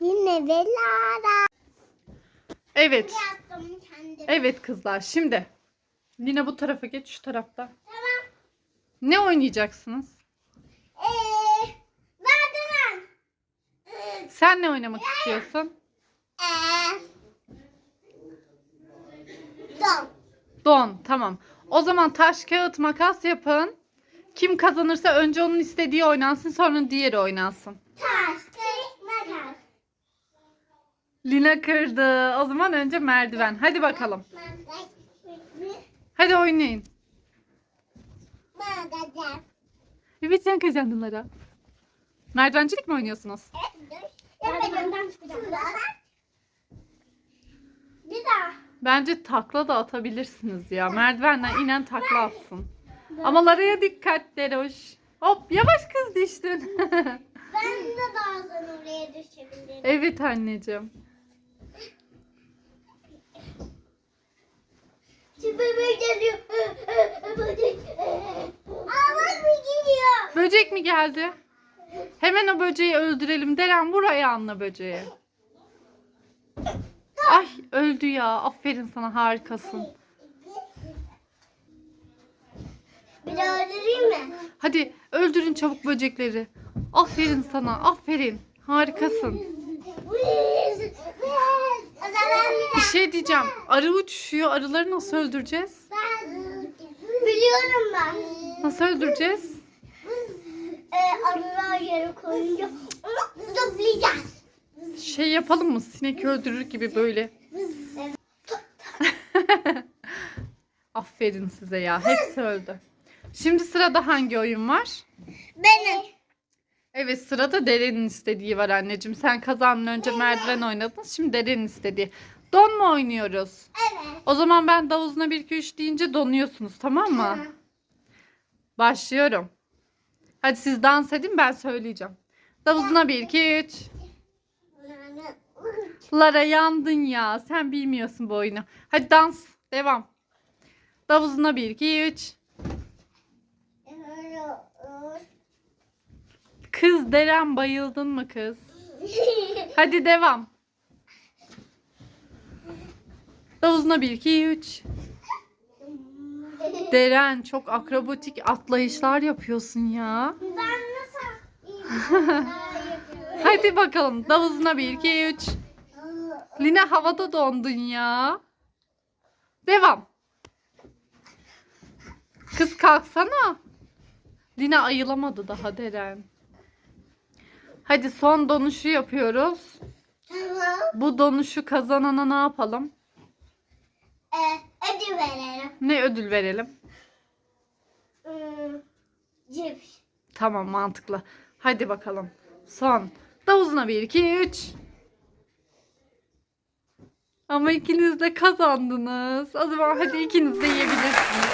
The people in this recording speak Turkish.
Yine Belara. Evet. Evet kızlar şimdi. Lina bu tarafa geç şu tarafta. Tamam. Ne oynayacaksınız? Eee. Merdiven. Sen ne oynamak istiyorsun? Eee. Dom. Don tamam. O zaman taş kağıt makas yapın. Kim kazanırsa önce onun istediği oynansın sonra diğeri oynansın. Taş. Lina kırdı. O zaman önce merdiven. Hadi bakalım. Hadi oynayın. Evet sen kazandın Lara. Merdivencilik mi oynuyorsunuz? Merdivenden çıkacağım. Bir daha. Bence takla da atabilirsiniz ya. Merdivenden inen takla atsın. Ama Lara'ya dikkat Deroş. Hop yavaş kız düştün. Ben de bazen oraya düşebilirim. evet anneciğim. Bebek geliyor. Böcek. Bak bir geliyor. Böcek mi geldi? Hemen o böceği öldürelim. Deren vur ayağınla böceği. Ay öldü ya. Aferin sana harikasın. Bir daha öldüreyim mi? Hadi öldürün çabuk böcekleri. Aferin sana. Aferin. Harikasın. Bir şey diyeceğim. Arı uçuşuyor. Arıları nasıl öldüreceğiz? Biliyorum ben. Nasıl öldüreceğiz? Ee, arılar yere koyunca zıplayacağız. Şey yapalım mı? Sinek öldürür gibi böyle. Aferin size ya. Hepsi öldü. Şimdi sırada hangi oyun var? Benim. Evet sırada Deren'in istediği var anneciğim. Sen kazandın önce merdiven oynadın. Şimdi Deren'in istediği. Don mu oynuyoruz? Evet. O zaman ben davuzuna 1 2 3 deyince donuyorsunuz tamam mı? Başlıyorum. Hadi siz dans edin ben söyleyeceğim. Davuzuna 1 2 3. Lara yandın ya. Sen bilmiyorsun bu oyunu. Hadi dans. Devam. Davuzuna 1 2 3. Kız Deren bayıldın mı kız? Hadi devam. Davuzuna 1 2 3. Deren çok akrobatik atlayışlar yapıyorsun ya. Ben nasıl? Hadi bakalım. Davuzuna 1 2 3. Lina havada dondun ya. Devam. Kız kalksana. Lina ayılamadı daha Deren. Hadi son donuşu yapıyoruz. Tamam. Bu donuşu kazanana ne yapalım? Ee, ödül verelim. Ne ödül verelim? Hmm, cips. Tamam mantıklı. Hadi bakalım. Son. Davuzuna 1 2 3. Ama ikiniz de kazandınız. O zaman hadi ikiniz de yiyebilirsiniz.